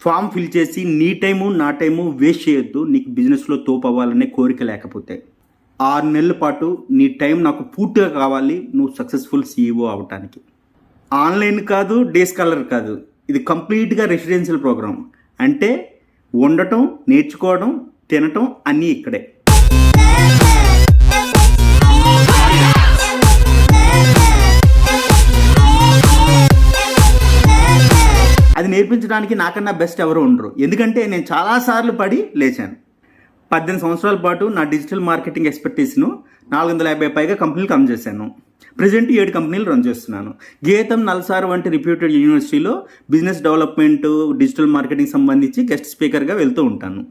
Form fill చేసి నీ time నా టైము వేస్ట్ చేయొద్దు. నీకు బిజినెస్లో తోపు అవ్వాలనే కోరిక లేకపోతే. ఆరు నెలల పాటు నీ టైం నాకు పూర్తిగా కావాలి. నువ్వు సక్సెస్ఫుల్ సీఈఓ అవటానికి. ఆన్లైన్ కాదు డేస్ కలర్ కాదు. ఇది కంప్లీట్గా రెసిడెన్షియల్ ప్రోగ్రామ్. అంటే ఉండటం నేర్చుకోవడం తినటం అన్నీ ఇక్కడే. అది నేర్పించడానికి నాకన్నా బెస్ట్ ఎవరు ఉండరు. ఎందుకంటే నేను చాలాసార్లు పడి లేచాను. పద్దెనిమిది సంవత్సరాల పాటు నా డిజిటల్ మార్కెటింగ్ ఎక్స్పర్టీస్ను నాలుగు వందల యాభై పైగా కంపెనీలు కమ్ చేశాను ప్రజెంట్ ఏడు కంపెనీలు రన్ చేస్తున్నాను. గీతం నల్సార్ వంటి రిప్యూటెడ్ యూనివర్సిటీలో బిజినెస్ డెవలప్మెంట్ డిజిటల్ మార్కెటింగ్ సంబంధించి గెస్ట్ స్పీకర్గా వెళ్తూ ఉంటాను.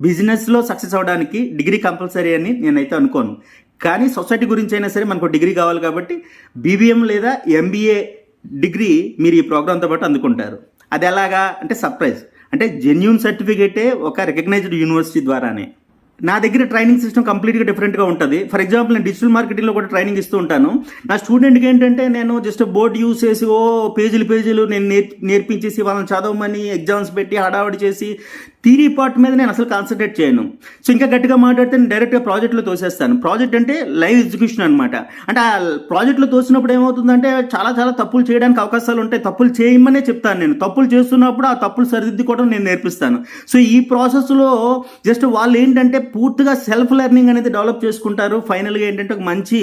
బిజినెస్లో సక్సెస్ అవ్వడానికి డిగ్రీ కంపల్సరీ అని నేనైతే అనుకోను. కానీ సొసైటీ గురించి అయినా సరే మనకు డిగ్రీ కావాలి కాబట్టి బీబీఎం లేదా ఎంబీఏ డిగ్రీ మీరు ఈ ప్రోగ్రాంతో పాటు అందుకుంటారు. అది ఎలాగా? అంటే సర్ప్రైజ్ అంటే జెన్యున్ సర్టిఫికేటే ఒక రికగ్నైజ్డ్ యూనివర్సిటీ ద్వారానే. నా దగ్గర ట్రైనింగ్ సిస్టమ్ కంప్లీట్గా డిఫరెంట్గా ఉంటుంది. ఫర్ ఎగ్జాంపుల్ నేను డిజిటల్ మార్కెటింగ్లో కూడా ట్రైనింగ్ ఇస్తూ ఉంటాను. నా స్టూడెంట్కి ఏంటంటే నేను జస్ట్ బోర్డు యూస్ చేసి ఓ పేజీలు పేజీలు నేను నేర్ నేర్పించేసి వాళ్ళని చదవమని ఎగ్జామ్స్ పెట్టి హడావడి చేసి థీరీ పార్ట్ మీద నేను అసలు కాన్సన్ట్రేట్ చేయను. సో ఇంకా గట్టిగా మాట్లాడితే నేను డైరెక్ట్గా ప్రాజెక్ట్లో తోసేస్తాను. ప్రాజెక్ట్ అంటే లైవ్ ఎగ్జిక్యూషన్ అనమాట అంటే ఆ ప్రాజెక్ట్లో తోసినప్పుడు ఏమవుతుందంటే చాలా చాలా తప్పులు చేయడానికి అవకాశాలు ఉంటాయి. తప్పులు చేయమనే చెప్తాను నేను. తప్పులు చేస్తున్నప్పుడు ఆ తప్పులు సరిదిద్దుకోవడం నేను నేర్పిస్తాను. సో ఈ ప్రాసెస్లో జస్ట్ వాళ్ళు ఏంటంటే పూర్తిగా సెల్ఫ్ లెర్నింగ్ అనేది డెవలప్ చేసుకుంటారు. ఫైనల్గా ఏంటంటే ఒక మంచి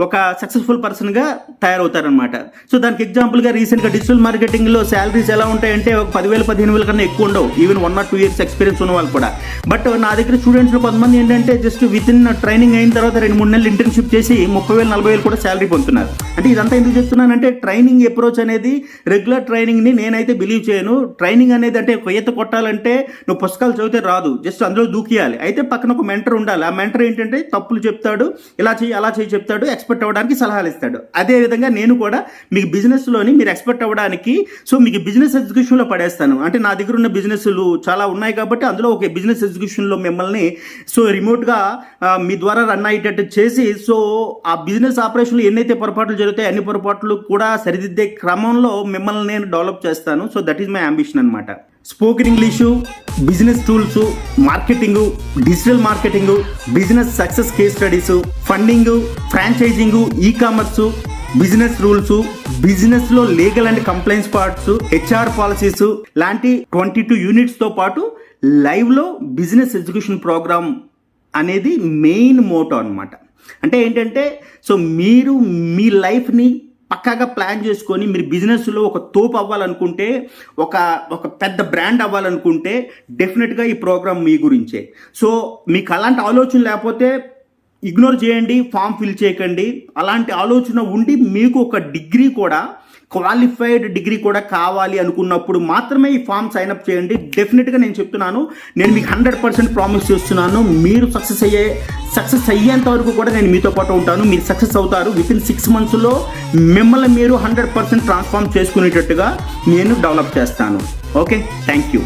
ఒక సక్సెస్ఫుల్ పర్సన్గా తయారవుతారనమాట సో దానికి ఎగ్జాంపుల్గా రీసెంట్గా డిజిటల్ మార్కెటింగ్లో శాలరీస్ ఎలా ఉంటాయంటే ఒక పదివేలు పదిహేను వేల కన్నా ఎక్కువ ఉండవు. Even one or two years experience ఉన్న వాళ్ళు కూడా. బట్ నా దగ్గర స్టూడెంట్స్లో కొంతమంది ఏంటంటే జస్ట్ విత్ ఇన్ ట్రైనింగ్ అయిన తర్వాత రెండు మూడు నెలలు ఇంటర్న్షిప్ చేసి ముప్పై వేలు నలభై వేలు కూడా శాలరీ పొందుతున్నారు. అంటే ఇదంతా ఎందుకు చెప్తున్నానంటే ట్రైనింగ్ అప్రోచ్ అనేది రెగ్యులర్ ట్రైనింగ్ని నేనైతే బిలీవ్ చేయను. ట్రైనింగ్ అనేది అంటే ఒక ఈత కొట్టాలంటే నువ్వు పుస్తకాలు చదివితే రాదు. జస్ట్ అందులో దూకియాలి. అయితే పక్కన ఒక మెంటర్ ఉండాలి. ఆ మెంటర్ ఏంటంటే తప్పులు చెప్తాడు. ఇలా చేయి అలా చేయి చెప్తాడు. ఎక్స్పర్ట్ అవ్వడానికి సలహాలు ఇస్తాడు. అదే విధంగా నేను కూడా మీకు బిజినెస్లోని మీరు ఎక్స్పర్ట్ అవ్వడానికి సో మీకు బిజినెస్ ఎడ్యుకేషన్లో పడేస్తాను. అంటే నా దగ్గర ఉన్న బిజినెస్లు చాలా ఉన్నాయి కాబట్టి అందులో ఒక బిజినెస్ ఎగ్జిక్యూషన్లో మిమ్మల్ని సో రిమోట్గా మీ ద్వారా రన్ అయ్యేటట్టు చేసి సో ఆ బిజినెస్ ఆపరేషన్లో ఎన్నైతే పొరపాట్లు జరుగుతాయి అన్ని పొరపాట్లు కూడా సరిదిద్దే క్రమంలో మిమ్మల్ని నేను డెవలప్ చేస్తాను. So that is my ambition అనమాట spoken English business tools marketing digital marketing business success case studies funding franchising e commerce business rules బిజినెస్లో legal and compliance parts HR policies లాంటి ట్వంటీ టూ యూనిట్స్తో పాటు లైవ్లో business education programme అనేది main motto అన్నమాట. అంటే ఏంటంటే సో మీరు మీ లైఫ్ని పక్కాగా ప్లాన్ చేసుకొని మీరు బిజినెస్లో ఒక తోపు అవ్వాలనుకుంటే ఒక ఒక పెద్ద బ్రాండ్ అవ్వాలనుకుంటే డెఫినెట్గా ఈ ప్రోగ్రామ్ మీ గురించే. సో మీకు అలాంటి ఆలోచన లేకపోతే ఇగ్నోర్ చేయండి ఫామ్ ఫిల్ చేయకండి. అలాంటి ఆలోచన ఉండి మీకు ఒక డిగ్రీ కూడా క్వాలిఫైడ్ డిగ్రీ కూడా కావాలి అనుకున్నప్పుడు మాత్రమే ఈ ఫామ్ సైన్ అప్ చేయండి. డెఫినెట్గా నేను చెప్తున్నాను. నేను మీకు హండ్రెడ్ పర్సెంట్ ప్రామిస్ చేస్తున్నాను. మీరు సక్సెస్ అయ్యే సక్సెస్ అయ్యేంత వరకు కూడా నేను మీతో పాటు ఉంటాను. మీరు సక్సెస్ అవుతారు. విత్ ఇన్ సిక్స్ మంత్స్లో మిమ్మల్ని మీరు హండ్రెడ్ పర్సెంట్ ట్రాన్స్ఫార్మ్ చేసుకునేటట్టుగా నేను డెవలప్ చేస్తాను. Okay thank you